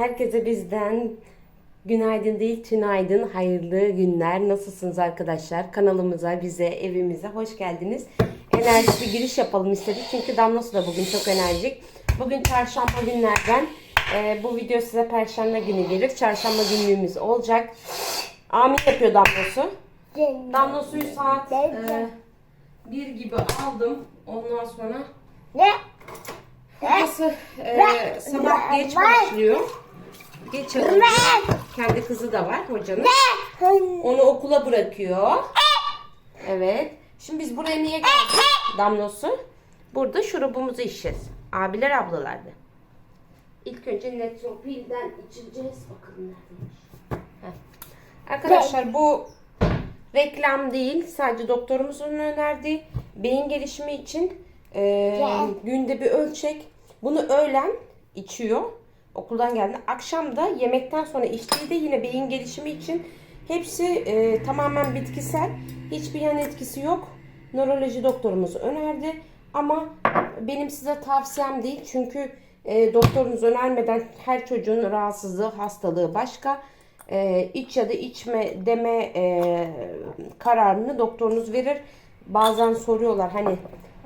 Herkese bizden günaydın değil tünaydın, hayırlı günler. Nasılsınız arkadaşlar? Kanalımıza, bize, evimize hoş geldiniz. Enerjik bir giriş yapalım istedik. Çünkü Damlası da bugün çok enerjik. Bugün çarşamba günlerden. e, bu video size perşembe günü gelir. Çarşamba günlüğümüz olacak. Amin yapıyor Damlası. Damla suyu saat e, 1 gibi aldım. Ondan sonra? Burası e, sabah geç başlıyor. Geç alıyor. Kendi kızı da var hocanın. Onu okula bırakıyor. Evet. Şimdi biz buraya niye geldik? Damlosu. Burada şurubumuzu içeceğiz. Abiler ablalardı. İlk önce Netropil'den içeceğiz. Bakalım neredeymiş. Heh. Arkadaşlar bu reklam değil. Sadece doktorumuzun önerdiği beyin gelişimi için e, günde bir ölçek. Bunu öğlen içiyor. Okuldan geldi. Akşam da yemekten sonra içtiği de yine beyin gelişimi için. Hepsi e, tamamen bitkisel. Hiçbir yan etkisi yok. Nöroloji doktorumuz önerdi. Ama benim size tavsiyem değil. Çünkü e, doktorunuz önermeden her çocuğun rahatsızlığı, hastalığı başka. E, iç ya da içme deme e, kararını doktorunuz verir. Bazen soruyorlar hani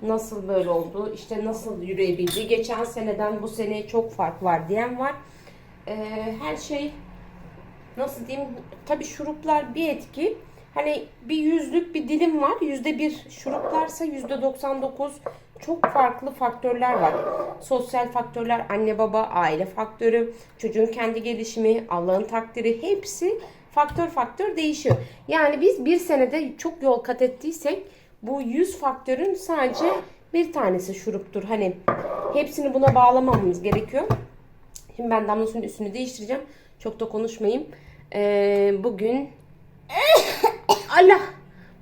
nasıl böyle oldu, işte nasıl yürüyebildi. Geçen seneden bu seneye çok fark var diyen var. E, her şey nasıl diyeyim tabii şuruplar bir etki. Hani bir yüzlük bir dilim var. Yüzde bir şuruplarsa yüzde 99 çok farklı faktörler var. Sosyal faktörler, anne baba, aile faktörü, çocuğun kendi gelişimi, Allah'ın takdiri hepsi faktör faktör değişiyor. Yani biz bir senede çok yol kat ettiysek bu 100 faktörün sadece bir tanesi şuruptur. Hani hepsini buna bağlamamamız gerekiyor. Şimdi ben damlasının üstünü değiştireceğim. Çok da konuşmayayım. Ee, bugün Allah.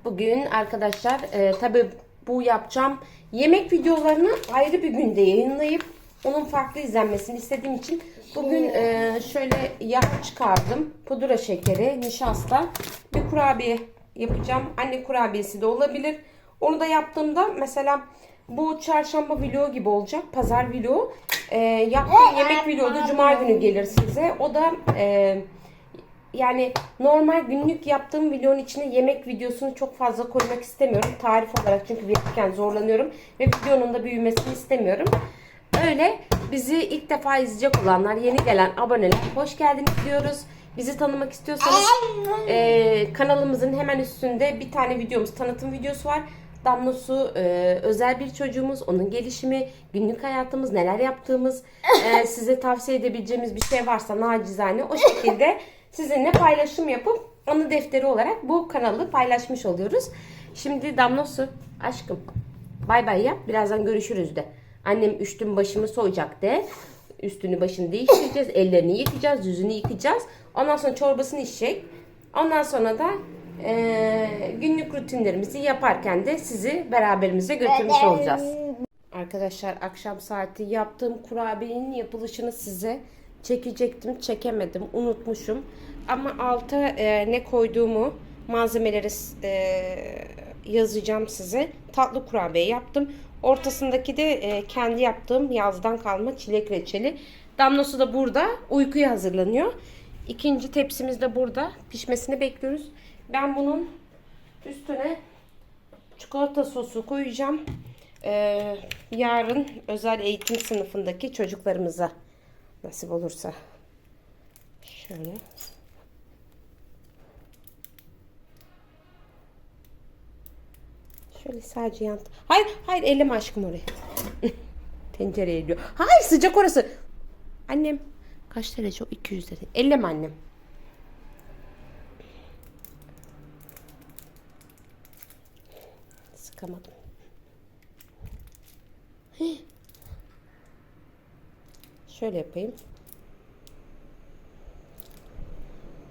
Bugün arkadaşlar e, tabi bu yapacağım yemek videolarını ayrı bir günde yayınlayıp onun farklı izlenmesini istediğim için bugün e, şöyle yağ çıkardım. Pudra şekeri, nişasta, bir kurabiye yapacağım. Anne kurabiyesi de olabilir. Onu da yaptığımda mesela bu çarşamba vlogu gibi olacak. Pazar vlogu. E, yaptığım yemek vlogu da cuma günü gelir size. O da e, yani normal günlük yaptığım videonun içine yemek videosunu çok fazla koymak istemiyorum. Tarif olarak çünkü verirken zorlanıyorum. Ve videonun da büyümesini istemiyorum. Öyle bizi ilk defa izleyecek olanlar, yeni gelen aboneler hoş geldiniz diyoruz. Bizi tanımak istiyorsanız e, kanalımızın hemen üstünde bir tane videomuz, tanıtım videosu var. Damla Su e, özel bir çocuğumuz, onun gelişimi, günlük hayatımız, neler yaptığımız, e, size tavsiye edebileceğimiz bir şey varsa nacizane o şekilde sizinle paylaşım yapıp anı defteri olarak bu kanalı paylaşmış oluyoruz. Şimdi Damla Su, aşkım bay bay yap, birazdan görüşürüz de. Annem üstüm başımı soyacak de. Üstünü başını değiştireceğiz, ellerini yıkayacağız, yüzünü yıkayacağız. Ondan sonra çorbasını içecek. Ondan sonra da eee, günlük rutinlerimizi yaparken de sizi beraberimize götürmüş olacağız. Arkadaşlar akşam saati yaptığım kurabiyenin yapılışını size çekecektim. Çekemedim. Unutmuşum. Ama alta e, ne koyduğumu malzemeleri e, yazacağım size. Tatlı kurabiye yaptım. Ortasındaki de e, kendi yaptığım yazdan kalma çilek reçeli. Damlası da burada. Uykuya hazırlanıyor. İkinci tepsimiz de burada. Pişmesini bekliyoruz. Ben bunun üstüne çikolata sosu koyacağım. Ee, yarın özel eğitim sınıfındaki çocuklarımıza nasip olursa. Şöyle. Şöyle sadece yan. Hayır, hayır elim aşkım oraya. Tencereye ediyor. Hayır sıcak orası. Annem kaç derece o? 200 derece. Elleme annem. Sıkamadım. Şöyle yapayım.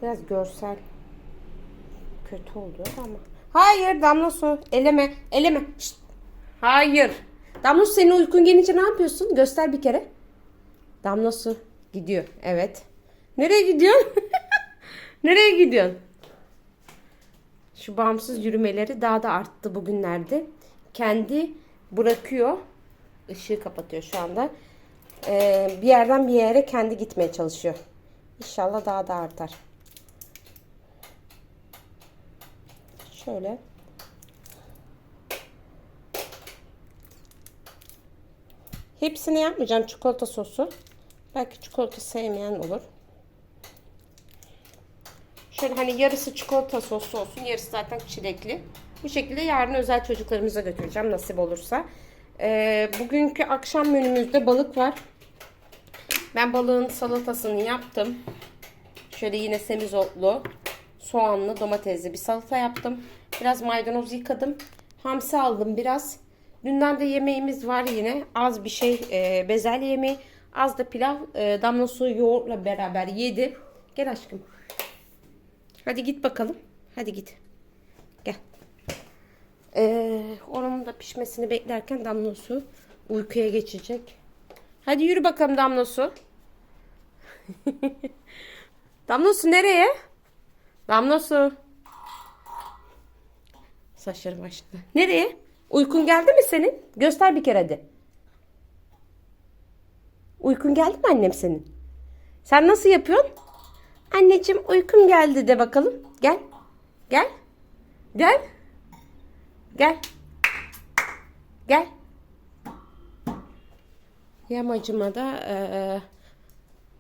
Biraz görsel kötü oldu ama. Hayır damla su. Eleme. Eleme. Şşt. Hayır. Damla su senin uykun gelince ne yapıyorsun? Göster bir kere. Damla su. Gidiyor. Evet. Nereye gidiyorsun? Nereye gidiyorsun? Şu bağımsız yürümeleri daha da arttı bugünlerde. Kendi bırakıyor. Işığı kapatıyor şu anda. Ee, bir yerden bir yere kendi gitmeye çalışıyor. İnşallah daha da artar. Şöyle. Hepsini yapmayacağım çikolata sosu. Belki çikolata sevmeyen olur. Şöyle hani yarısı çikolata soslu olsun, yarısı zaten çilekli. Bu şekilde yarın özel çocuklarımıza götüreceğim nasip olursa. Ee, bugünkü akşam menümüzde balık var. Ben balığın salatasını yaptım. Şöyle yine semizotlu, soğanlı, domatesli bir salata yaptım. Biraz maydanoz yıkadım. Hamsi aldım biraz. Dünden de yemeğimiz var yine. Az bir şey e, bezelye yemeği. Az da pilav. E, damla su yoğurtla beraber yedi. Gel aşkım. Hadi git bakalım. Hadi git. Gel. Ee, onun da pişmesini beklerken damla su uykuya geçecek. Hadi yürü bakalım damla su. damla su nereye? Damla su. Saçları başladı. Nereye? Uykun geldi mi senin? Göster bir kere hadi. Uykun geldi mi annem senin? Sen nasıl yapıyorsun? Anneciğim uykum geldi de bakalım. Gel. Gel. Gel. Gel. Gel. Yamacıma da eee,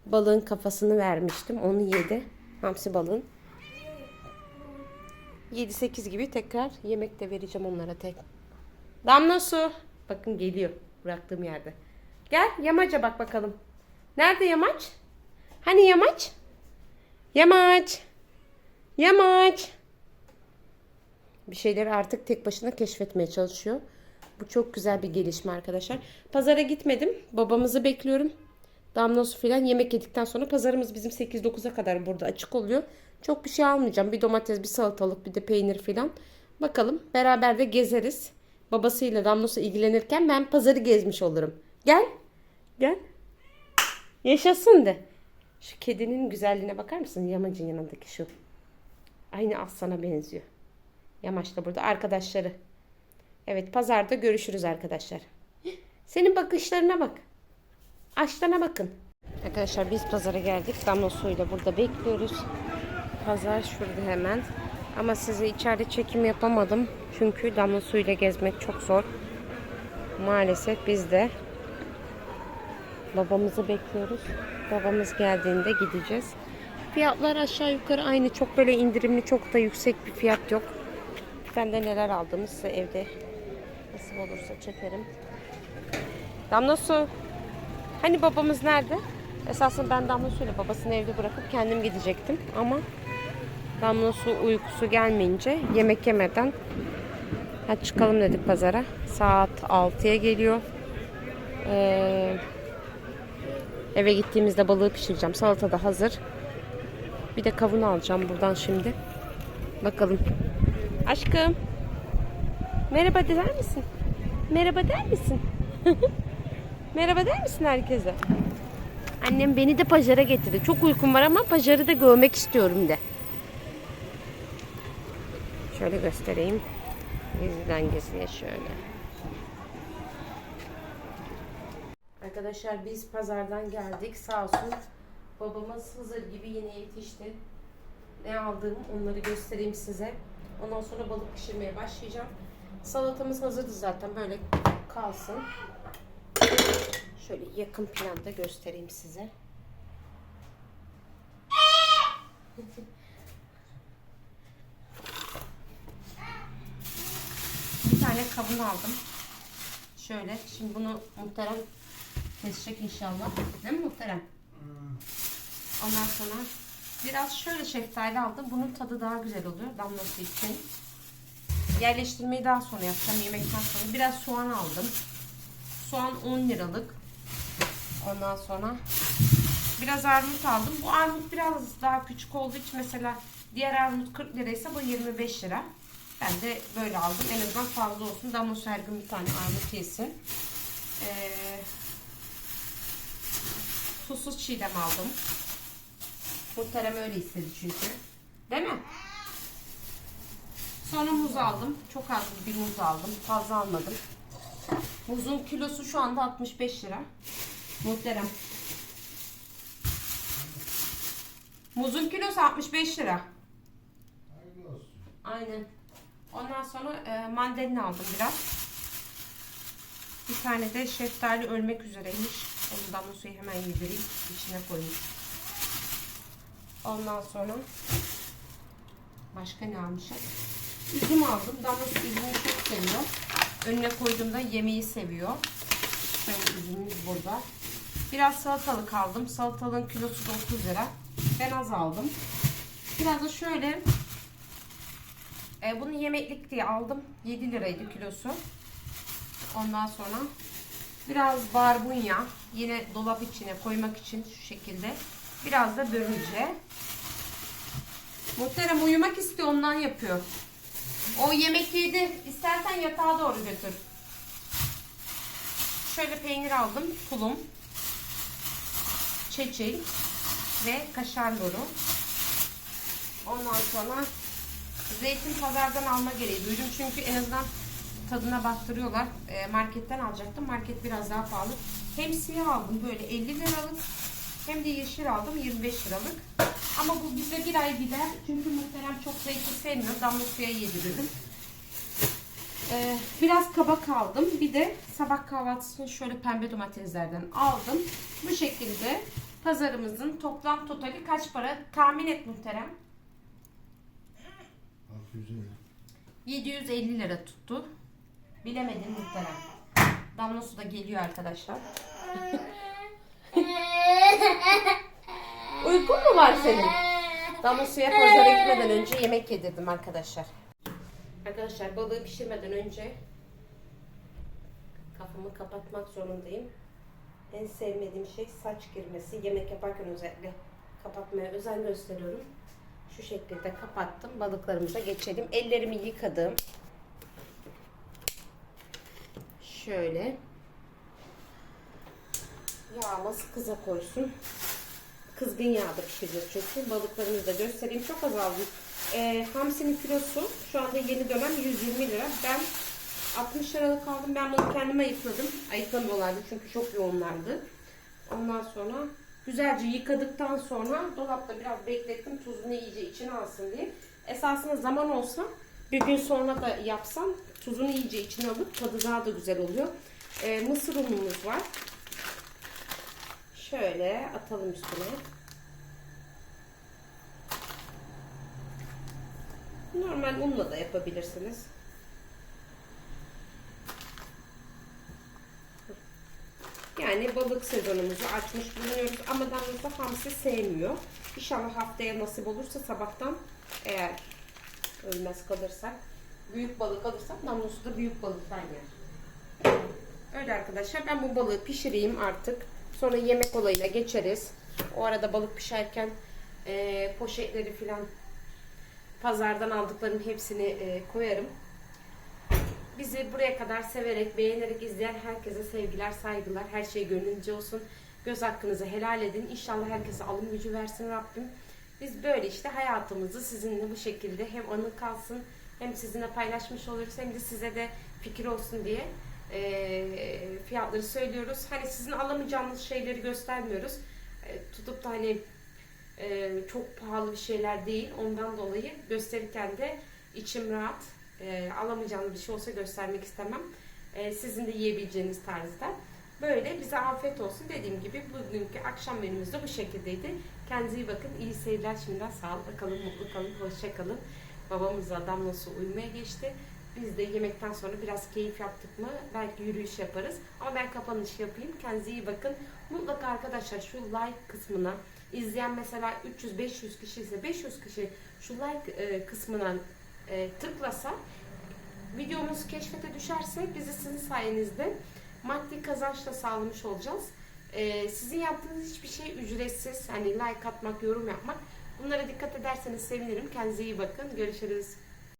balığın kafasını vermiştim. Onu yedi. Hamsi balığın. 7-8 gibi tekrar yemek de vereceğim onlara tek. Damla su. Bakın geliyor bıraktığım yerde. Gel yamaca bak bakalım. Nerede yamaç? Hani yamaç? Yamaç. Yamaç. Bir şeyleri artık tek başına keşfetmeye çalışıyor. Bu çok güzel bir gelişme arkadaşlar. Pazara gitmedim. Babamızı bekliyorum. Damla su filan yemek yedikten sonra pazarımız bizim 8-9'a kadar burada açık oluyor. Çok bir şey almayacağım. Bir domates, bir salatalık, bir de peynir filan. Bakalım beraber de gezeriz. Babasıyla Damla su ilgilenirken ben pazarı gezmiş olurum. Gel. Gel. Yaşasın de. Şu kedinin güzelliğine bakar mısın? Yamacın yanındaki şu. Aynı aslana benziyor. Yamaç da burada. Arkadaşları. Evet pazarda görüşürüz arkadaşlar. Senin bakışlarına bak. Açlarına bakın. Arkadaşlar biz pazara geldik. Damla suyla burada bekliyoruz. Pazar şurada hemen. Ama size içeride çekim yapamadım. Çünkü damla suyla gezmek çok zor. Maalesef biz de babamızı bekliyoruz. Babamız geldiğinde gideceğiz. Fiyatlar aşağı yukarı aynı. Çok böyle indirimli, çok da yüksek bir fiyat yok. Ben de neler aldığımı size evde nasıl olursa çekerim. Damla su. Hani babamız nerede? Esasında ben Damla Su'yla babasını evde bırakıp kendim gidecektim. Ama Damla Su uykusu gelmeyince yemek yemeden hadi çıkalım dedik pazara. Saat 6'ya geliyor. Ee, eve gittiğimizde balığı pişireceğim. Salata da hazır. Bir de kavun alacağım buradan şimdi. Bakalım. Aşkım. Merhaba der misin? Merhaba der misin? Merhaba der misin herkese? Annem beni de pazara getirdi. Çok uykum var ama pazarı da görmek istiyorum de. Şöyle göstereyim. Geziden geziye şöyle. Arkadaşlar biz pazardan geldik. Sağ olsun babamız Hızır gibi yine yetişti. Ne aldığım onları göstereyim size. Ondan sonra balık pişirmeye başlayacağım. Salatamız hazırdı zaten böyle kalsın. Şöyle yakın planda göstereyim size. Bir tane kavun aldım. Şöyle. Şimdi bunu muhterem kesecek inşallah. Değil mi muhterem? Ondan sonra biraz şöyle şeftali aldım. Bunun tadı daha güzel oluyor. Damlası için. Yerleştirmeyi daha sonra yapacağım. Yemekten sonra. Biraz soğan aldım. Soğan 10 liralık. Ondan sonra biraz armut aldım. Bu armut biraz daha küçük olduğu için mesela diğer armut 40 liraysa bu 25 lira. Ben de böyle aldım. En azından fazla olsun. Damla her gün bir tane armut yesin. Ee, tuzsuz çiğdem aldım. Muhterem öyle istedi çünkü. Değil mi? Sonra muz aldım. Çok az bir muz aldım. Fazla almadım. Muzun kilosu şu anda 65 lira. Muhterem. Muzun kilosu 65 lira. Hayırlı olsun. Aynen. Ondan sonra e, mandalina aldım biraz. Bir tane de şeftali ölmek üzereymiş. Onu damla suyu hemen yedireyim. İçine koyayım. Ondan sonra başka ne almışım? Üzüm aldım. Damla üzümü çok seviyor. Önüne koyduğumda yemeği seviyor. Şöyle üzümümüz burada. Biraz salatalık aldım. Salatalığın kilosu da 30 lira. Ben az aldım. Biraz da şöyle e, bunu yemeklik diye aldım. 7 liraydı kilosu. Ondan sonra biraz barbunya. Yine dolap içine koymak için şu şekilde. Biraz da börülce. Muhterem uyumak istiyor ondan yapıyor. O yemek yedi. İstersen yatağa doğru götür. Şöyle peynir aldım. Tulum. Çeçil. Ve kaşar loru. Ondan sonra Zeytin pazardan alma gereği duydum çünkü en azından tadına baktırıyorlar. E, marketten alacaktım. Market biraz daha pahalı. Hem siyah aldım böyle 50 liralık hem de yeşil aldım 25 liralık. Ama bu bize bir ay gider. Çünkü muhterem çok zeytin sevmiyor. Damla suya yedirirdim. E, biraz kabak aldım. Bir de sabah kahvaltısını şöyle pembe domateslerden aldım. Bu şekilde pazarımızın toplam totali kaç para? Tahmin et muhterem. 600 lira. 750 lira tuttu. Bilemedim muhterem. Damla su da geliyor arkadaşlar. Uykun mu var senin? Damla suya pazara gitmeden önce yemek yedirdim arkadaşlar. Arkadaşlar balığı pişirmeden önce kafamı kapatmak zorundayım. En sevmediğim şey saç girmesi. Yemek yaparken özellikle kapatmaya özen gösteriyorum. Şu şekilde kapattım. Balıklarımıza geçelim. Ellerimi yıkadım. Şöyle. Yağımız kıza koysun. Kızgın yağda pişireceğiz çünkü. Balıklarımızı da göstereyim. Çok azaldı. Ee, hamsinin kilosu şu anda yeni dönem 120 lira. Ben 60 liralık aldım. Ben bunu kendime ayıkladım. Ayıklamıyorlardı çünkü çok yoğunlardı. Ondan sonra güzelce yıkadıktan sonra dolapta biraz beklettim. Tuzunu iyice içine alsın diye. Esasında zaman olsa bir gün sonra da yapsam tuzunu iyice içine alıp tadı daha da güzel oluyor. Ee, mısır unumuz var. Şöyle atalım üstüne. Normal unla da yapabilirsiniz. Yani balık sezonumuzu açmış bulunuyoruz ama damlası hamsi sevmiyor. İnşallah haftaya nasip olursa sabahtan eğer ölmez kalırsak büyük balık alırsak damlası da büyük balıktan yer. Öyle arkadaşlar ben bu balığı pişireyim artık. Sonra yemek olayına geçeriz. O arada balık pişerken eee, poşetleri filan pazardan aldıklarımın hepsini eee, koyarım. Bizi buraya kadar severek, beğenerek izleyen herkese sevgiler, saygılar. Her şey gönlünce olsun. Göz hakkınızı helal edin. İnşallah herkese alım gücü versin Rabbim. Biz böyle işte hayatımızı sizinle bu şekilde hem anı kalsın hem sizinle paylaşmış oluruz hem de size de fikir olsun diye eee, fiyatları söylüyoruz. Hani sizin alamayacağınız şeyleri göstermiyoruz. E, tutup da hani e, çok pahalı bir şeyler değil. Ondan dolayı gösterirken de içim rahat. E, alamayacağınız bir şey olsa göstermek istemem. E, sizin de yiyebileceğiniz tarzda. Böyle bize afiyet olsun. Dediğim gibi bugünkü akşam menümüz de bu şekildeydi. Kendinize iyi bakın. İyi seyirler şimdiden. Sağlıklı kalın, mutlu kalın, hoşça kalın. Babamızla damla su uyumaya geçti. Biz de yemekten sonra biraz keyif yaptık mı belki yürüyüş yaparız. Ama ben kapanış yapayım. Kendinize iyi bakın. Mutlaka arkadaşlar şu like kısmına izleyen mesela 300-500 kişi ise 500 kişi şu like e, kısmına e, tıklasa videomuz keşfete düşerse bizi sizin sayenizde maddi kazanç da sağlamış olacağız. E, sizin yaptığınız hiçbir şey ücretsiz. Hani like atmak, yorum yapmak. Bunlara dikkat ederseniz sevinirim. Kendinize iyi bakın. Görüşürüz.